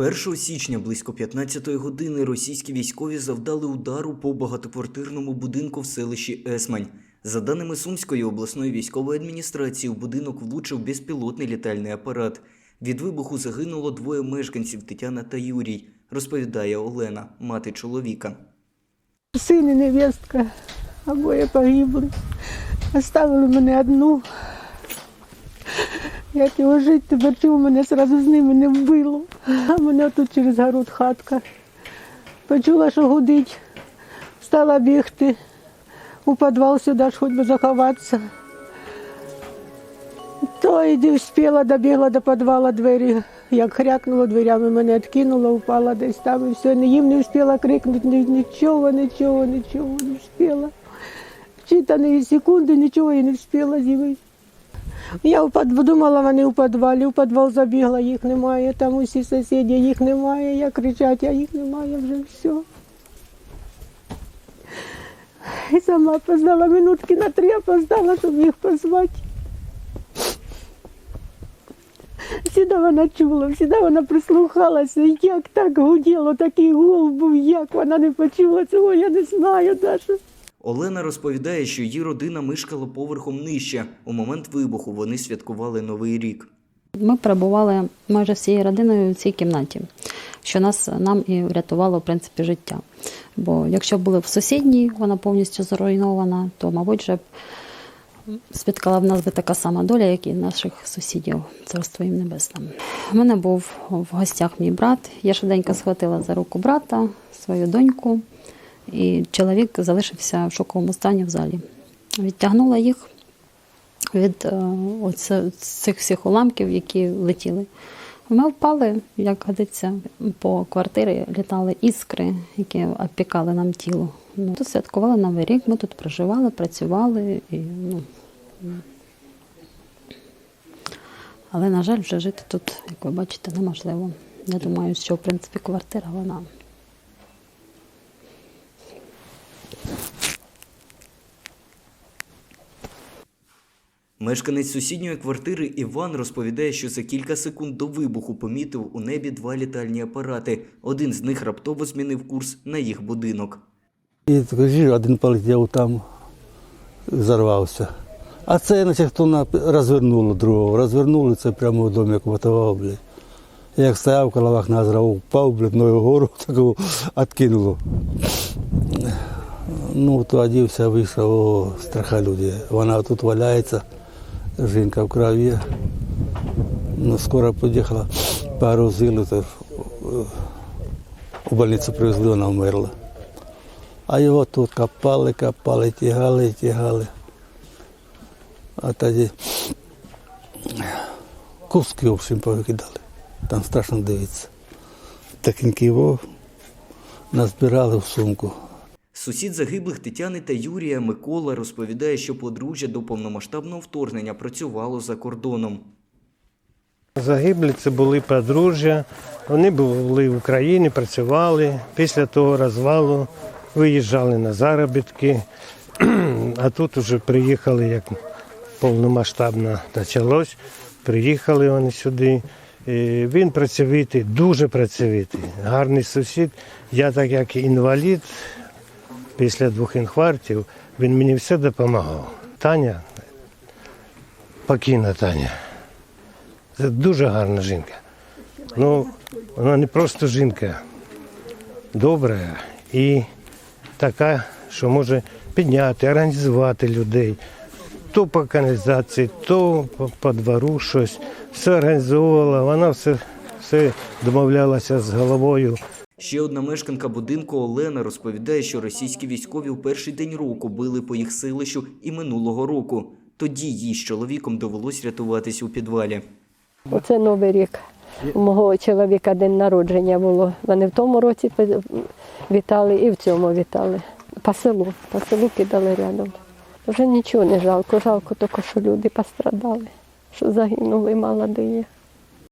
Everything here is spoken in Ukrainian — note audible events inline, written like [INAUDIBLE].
1 січня близько 15-ї години російські військові завдали удару по багатоквартирному будинку в селищі Есмань. За даними Сумської обласної військової адміністрації, у будинок влучив безпілотний літальний апарат. Від вибуху загинуло двоє мешканців Тетяна та Юрій, розповідає Олена, мати чоловіка. Син і невістка, обоє погибли. Оставили мене одну. Як його жити, тепер чого мене одразу з ними не вбило. А мене тут через город хатка. Почула, що гудить, стала бігти у підвал сюди, ж хоч би заховатися. То і встигла, добігла до підвала двері. Як хрякнуло дверями, мене відкинуло, упала десь там і все. Їм не встигла крикнути, нічого, нічого, нічого не встигла. Вчитані секунди нічого і не встигла з'явити. Я в під- думала, вони у підвалі, у підвал забігла, їх немає, там усі сусіди, їх немає, я кричать, а їх немає вже все. І сама поздала минутки на три, опоздала, щоб їх позвати. Всіда вона чула, всіда вона прислухалася, як так гуділо, такий гул був, як вона не почула цього, я не знаю навіть. Олена розповідає, що її родина мешкала поверхом нижче. У момент вибуху вони святкували Новий рік. Ми перебували майже всією родиною в цій кімнаті, що нас нам і врятувало в принципі життя. Бо якщо були в сусідній, вона повністю зруйнована, то, мабуть, вже б спіткала б нас би така сама доля, як і наших сусідів, царство їм небесним. У мене був в гостях мій брат. Я швиденько схватила за руку брата, свою доньку, і чоловік залишився в шоковому стані в залі. Відтягнула їх від е, оце, цих всіх уламків, які летіли. Ми впали, як годиться, по квартирі літали іскри, які обпікали нам тіло. Ну, тут святкували Новий рік, ми тут проживали, працювали. І, ну, але, на жаль, вже жити тут, як ви бачите, неможливо. Я думаю, що в принципі квартира вона Мешканець сусідньої квартири Іван розповідає, що за кілька секунд до вибуху помітив у небі два літальні апарати. Один з них раптово змінив курс на їх будинок. І такий один полетів там, зарвався. А це, наче хто розвернуло другого. Розвернули це прямо в домі квартував, блядь. Як стояв коло вікна, зразу впав, блядь, ногу вгору, [LAUGHS] такого відкинуло. Ну, то одівся, вийшов, о, страха люди. Вона тут валяється, жінка в крові. Ну, скоро під'їхала, погрузили, то у больницю привезли, вона вмерла. А його тут копали, копали, тягали, тягали. А тоді куски, в общем, повикидали. Там страшно дивитися. Такенький його назбирали в сумку. Сусід загиблих Тетяни та Юрія Микола розповідає, що подружжя до повномасштабного вторгнення працювало за кордоном. Загиблі це були подружжя. Вони були в Україні, працювали. Після того розвалу виїжджали на заробітки, [CLEARS THROAT] а тут вже приїхали, як повномасштабно почалось. Приїхали вони сюди. Він працьовитий, дуже працьовитий, гарний сусід. Я, так як інвалід, після двох інфарктів, він мені все допомагав. Таня, покійна Таня. Це дуже гарна жінка. Ну, вона не просто жінка, добра і така, що може підняти, організувати людей. То по каналізації, то по, двору щось. Все організовувала, вона все, все домовлялася з головою. Ще одна мешканка будинку Олена розповідає, що російські військові у перший день року били по їх селищу і минулого року. Тоді їй з чоловіком довелось рятуватись у підвалі. Оце Новий рік. У мого чоловіка день народження було. Вони в тому році вітали і в цьому вітали. По селу, по селу кидали рядом. Вже нічого не жалко, жалко тільки, що люди пострадали, що загинули молоді.